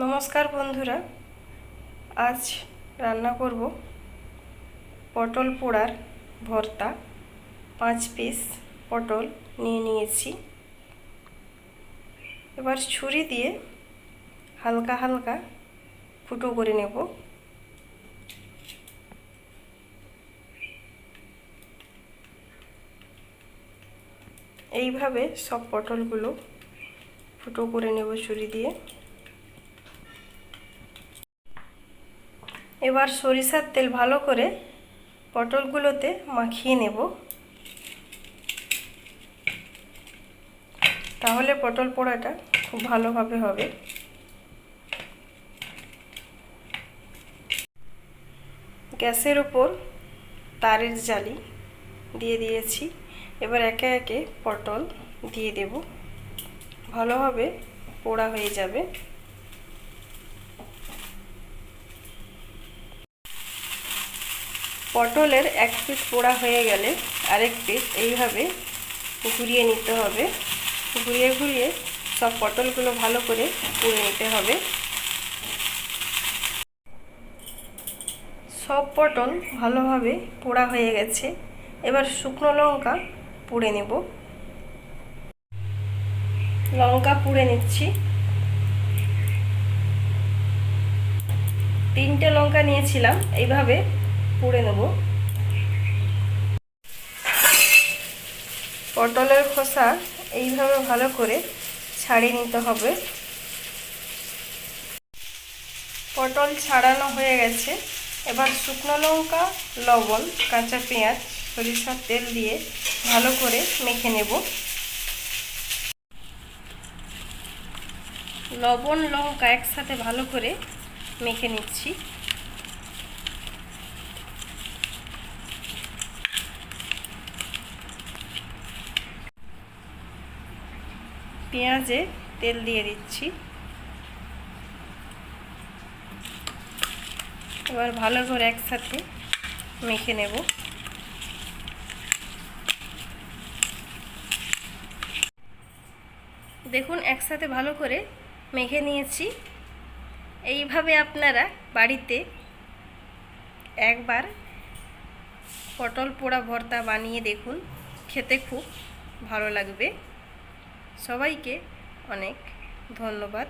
নমস্কার বন্ধুরা, আজ রান্না করব পটল পোড়ার ভর্তা। পাঁচ পিস পটল নিয়ে নিয়েছি। এবার ছুরি দিয়ে হালকা হালকা ফুটো করে নেব। এইভাবে সব পটলগুলো ফুটো করে নেব ছুরি দিয়ে। এবার সরিষার তেল ভালো করে পটলগুলোতে মাখিয়ে নেব। তাহলে পটল পোড়াটা খুব ভালোভাবে হবে। গ্যাসের ওপর তারের জালি দিয়ে দিয়েছি। এবার একে একে পটল দিয়ে দেব। ভালোভাবে পোড়া হয়ে যাবে। পটলের এক পিস পোড়া হয়ে গেলে আরেক পিস এইভাবে ঘুরিয়ে নিতে হবে। ঘুরিয়ে ঘুরিয়ে সব পটলগুলো ভালো করে পুড়ে নিতে হবে। সব পটল ভালোভাবে পোড়া হয়ে গেছে। এবার শুকনো লঙ্কা পুড়ে নেব। লঙ্কা পুড়ে নিচ্ছি। তিনটে লঙ্কা নিয়েছিলাম। এইভাবে পুড়ে নেব। পটলের খোসা এইভাবে ভালো করে ছাড়িয়ে নিতে হবে। পটল ছাড়ানো হয়ে গেছে। এবার শুকনো লঙ্কা, লবণ, কাঁচা পেঁয়াজ, সরিষার তেল দিয়ে ভালো করে মেখে নেব। লবণ, লঙ্কা একসাথে ভালো করে মেখে নিচ্ছি। পেঁয়াজে তেল দিয়ে দিচ্ছি। এবার ভালো করে একসাথে মেখে নেব। দেখুন, একসাথে ভালো করে মেখে নিয়েছি। এইভাবে আপনারা বাড়িতে একবার পটল পোড়া ভর্তা বানিয়ে দেখুন, খেতে খুব ভালো লাগবে। সবাইকে অনেক ধন্যবাদ।